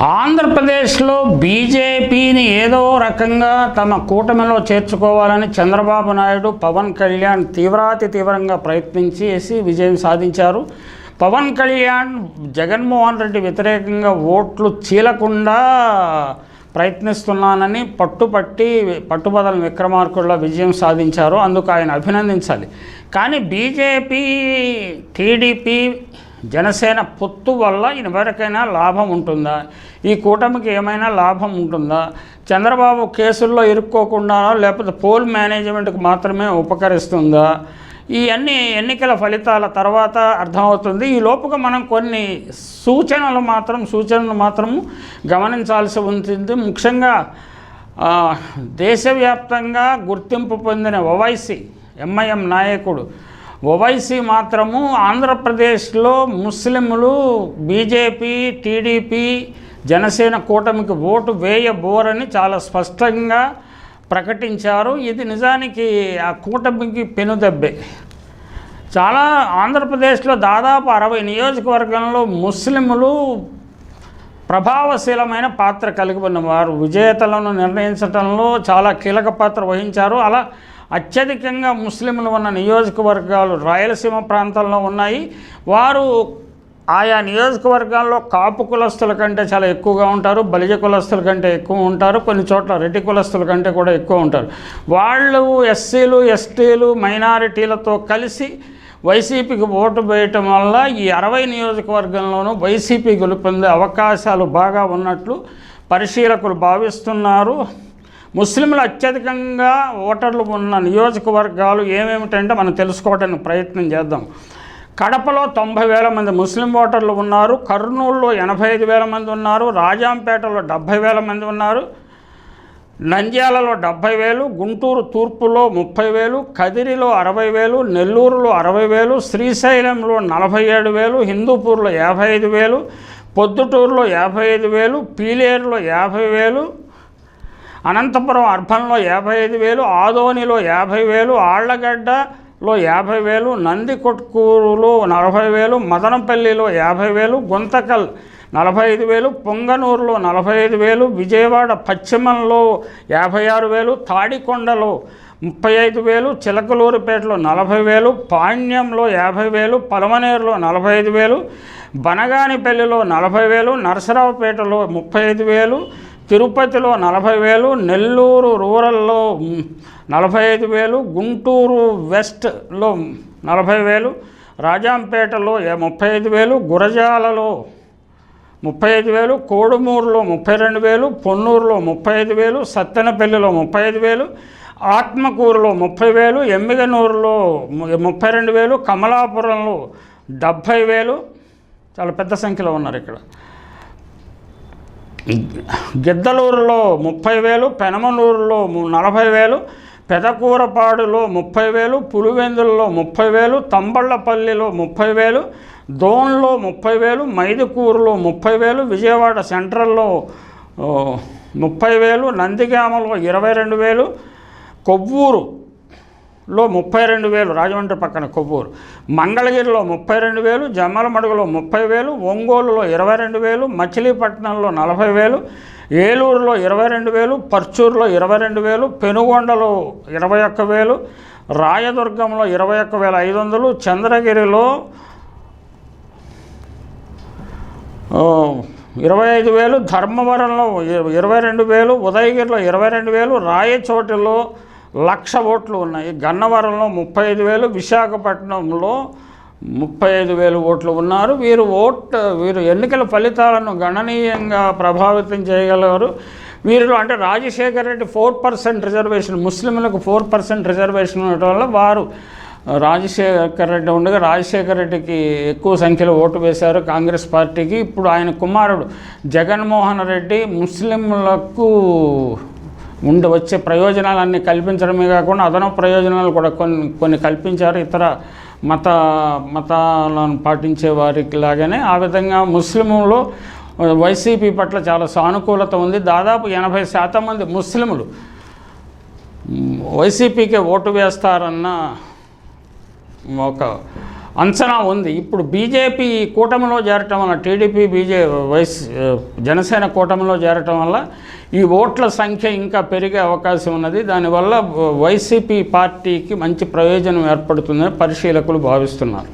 ఆంధ్రప్రదేశ్లో బీజేపీని ఏదో రకంగా తమ కూటమిలో చేర్చుకోవాలని చంద్రబాబు నాయుడు పవన్ కళ్యాణ్ తీవ్రాతి తీవ్రంగా ప్రయత్నించేసి విజయం సాధించారు. పవన్ కళ్యాణ్ జగన్మోహన్ రెడ్డి వ్యతిరేకంగా ఓట్లు చీలకుండా ప్రయత్నిస్తున్నానని పట్టుపట్టి పట్టుబదల విక్రమార్కుల్లో విజయం సాధించారు. అందుకు ఆయన అభినందించాలి. కానీ బీజేపీ టీడీపీ జనసేన పొత్తు వల్ల ఎవరికైనా లాభం ఉంటుందా? ఈ కూటమికి ఏమైనా లాభం ఉంటుందా? చంద్రబాబు కేసుల్లో ఇరుక్కోకుండానో లేకపోతే పోల్ మేనేజ్మెంట్కి మాత్రమే ఉపకరిస్తుందా? ఇవన్నీ ఎన్నికల ఫలితాల తర్వాత అర్థమవుతుంది. ఈ లోపుగా మనం కొన్ని సూచనలు మాత్రం సూచనలు మాత్రం గమనించాల్సి ఉంటుంది. ముఖ్యంగా దేశవ్యాప్తంగా గుర్తింపు పొందిన ఓవైసీ ఎంఐఎం నాయకుడు ఓవైసీ మాత్రము ఆంధ్రప్రదేశ్లో ముస్లింలు బీజేపీ టీడీపీ జనసేన కూటమికి ఓటు వేయబోరని చాలా స్పష్టంగా ప్రకటించారు. ఇది నిజానికి ఆ కూటమికి పెనుదెబ్బే. చాలా ఆంధ్రప్రదేశ్లో దాదాపు అరవై నియోజకవర్గంలో ముస్లింలు ప్రభావశీలమైన పాత్ర కలిగి ఉన్నవారు విజేతలను నిర్ణయించడంలో చాలా కీలక పాత్ర వహించారు. అలా అత్యధికంగా ముస్లింలు ఉన్న నియోజకవర్గాలు రాయలసీమ ప్రాంతంలో ఉన్నాయి. వారు ఆయా నియోజకవర్గాల్లో కాపు కులస్తుల కంటే చాలా ఎక్కువగా ఉంటారు బలిజ కులస్తుల కంటే ఎక్కువ ఉంటారు కొన్ని చోట్ల రెడ్డి కులస్తుల కంటే కూడా ఎక్కువ ఉంటారు. వాళ్ళు ఎస్సీలు ఎస్టీలు మైనారిటీలతో కలిసి వైసీపీకి ఓటు వేయటం వల్ల ఈ అరవై నియోజకవర్గంలోనూ వైసీపీ గెలుపొందే అవకాశాలు బాగా ఉన్నట్లు పరిశీలకులు భావిస్తున్నారు. ముస్లింలు అత్యధికంగా ఓటర్లు ఉన్న నియోజకవర్గాలు ఏమేమిటంటే మనం తెలుసుకోవడానికి ప్రయత్నం చేద్దాం. కడపలో తొంభై వేల మంది ముస్లిం ఓటర్లు ఉన్నారు కర్నూలులో ఎనభై ఐదు వేల మంది ఉన్నారు రాజాంపేటలో డెబ్భై వేల మంది ఉన్నారు నంద్యాలలో డెబ్భై వేలు గుంటూరు తూర్పులో ముప్పై వేలు కదిరిలో అరవై వేలు నెల్లూరులో అరవై వేలు శ్రీశైలంలో నలభై ఏడు వేలు హిందూపూర్లో యాభై ఐదు వేలు పొద్దుటూరులో యాభై ఐదు వేలు పీలేరులో యాభై వేలు అనంతపురం అర్బన్లో యాభై ఐదు వేలు ఆదోనిలో యాభై వేలు లో యాభై వేలు నందికొట్కూరులో నలభై వేలు మదనపల్లిలో యాభై వేలు గుంతకల్ నలభై ఐదు వేలు పొంగనూరులో నలభై ఐదు వేలు విజయవాడ పశ్చిమంలో యాభై ఆరు వేలు తాడికొండలో ముప్పై ఐదు వేలు చిలకలూరుపేటలో నలభై వేలు పాణ్యంలో యాభై వేలు పలమనేరులో నలభై ఐదు వేలు బనగానిపల్లిలో నలభై వేలు నరసరావుపేటలో ముప్పై ఐదు వేలు తిరుపతిలో నలభై వేలు నెల్లూరు రూరల్లో నలభై ఐదు వేలు గుంటూరు వెస్ట్లో నలభై వేలు రాజాంపేటలో ముప్పై ఐదు వేలు గురజాలలో ముప్పై ఐదు వేలు కోడుమూరులో ముప్పై రెండు వేలు పొన్నూరులో ముప్పై ఐదు వేలు సత్తెనపల్లిలో ముప్పై ఐదు వేలు ఆత్మకూరులో ముప్పై వేలు ఎమ్మిగనూరులో ముప్పై రెండు వేలు కమలాపురంలో డెబ్భై వేలు. చాలా పెద్ద సంఖ్యలో ఉన్నారు ఇక్కడ. గిద్దలూరులో ముప్పై వేలు పెనమనూరులో నలభై వేలు పెదకూరపాడులో ముప్పై వేలు పులివెందులలో ముప్పై వేలు తంబళ్ళపల్లిలో ముప్పై వేలు దోన్లో ముప్పై వేలు మైదుకూరులో ముప్పై వేలు విజయవాడ సెంట్రల్లో ముప్పై వేలు నందిగామలో ఇరవై రెండు వేలు కొవ్వూరు లో ముప్పై రెండు వేలు రాజమండ్రి పక్కన కొవ్వూరు. మంగళగిరిలో ముప్పై రెండు వేలు జమ్మలమడుగులో ముప్పై వేలు ఒంగోలులో ఇరవై రెండు వేలు మచిలీపట్నంలో నలభై వేలు ఏలూరులో ఇరవై రెండు వేలు పర్చూరులో ఇరవై రెండు వేలు పెనుగొండలో ఇరవై ఒక్క వేలు రాయదుర్గంలో ఇరవై ఒక్క వేల ఐదు వందలు చంద్రగిరిలో ఇరవై ఐదు వేలు ధర్మవరంలో ఇరవై రెండు వేలు ఉదయగిరిలో ఇరవై రెండు వేలు రాయచోటిలో లక్ష ఓట్లు ఉన్నాయి. గన్నవరంలో ముప్పై ఐదు వేలు విశాఖపట్నంలో ముప్పై ఐదు వేలు ఓట్లు ఉన్నారు. వీరు ఓట్ వీరు ఎన్నికల ఫలితాలను గణనీయంగా ప్రభావితం చేయగలరు. వీరిలో అంటే Rajasekhara Reddy four percent reservation ముస్లింలకు ఫోర్ పర్సెంట్ రిజర్వేషన్ ఉండటం వల్ల వారు రాజశేఖర రెడ్డి ఉండగా రాజశేఖర రెడ్డికి ఎక్కువ సంఖ్యలో ఓటు వేశారు కాంగ్రెస్ పార్టీకి. ఇప్పుడు ఆయన కుమారుడు జగన్మోహన్ రెడ్డి ముస్లింలకు ఉండి వచ్చే ప్రయోజనాలన్నీ కల్పించడమే కాకుండా అదనపు ప్రయోజనాలు కూడా కొన్ని కొన్ని కల్పించారు. ఇతర మత మతాలను పాటించే వారికి లాగానే ఆ విధంగా ముస్లింలు వైసీపీ పట్ల చాలా సానుకూలత ఉంది. దాదాపు ఎనభై శాతం మంది ముస్లింలు వైసీపీకే ఓటు వేస్తారన్న ఒక అంచనా ఉంది. ఇప్పుడు బీజేపీ ఈ కూటమిలో చేరటం వల్ల టీడీపీ బీజే వైస్ జనసేన కూటమిలో చేరటం వల్ల ఈ ఓట్ల సంఖ్య ఇంకా పెరిగే అవకాశం ఉన్నది. దానివల్ల వైసీపీ పార్టీకి మంచి ప్రయోజనం ఏర్పడుతుందని పరిశీలకులు భావిస్తున్నారు.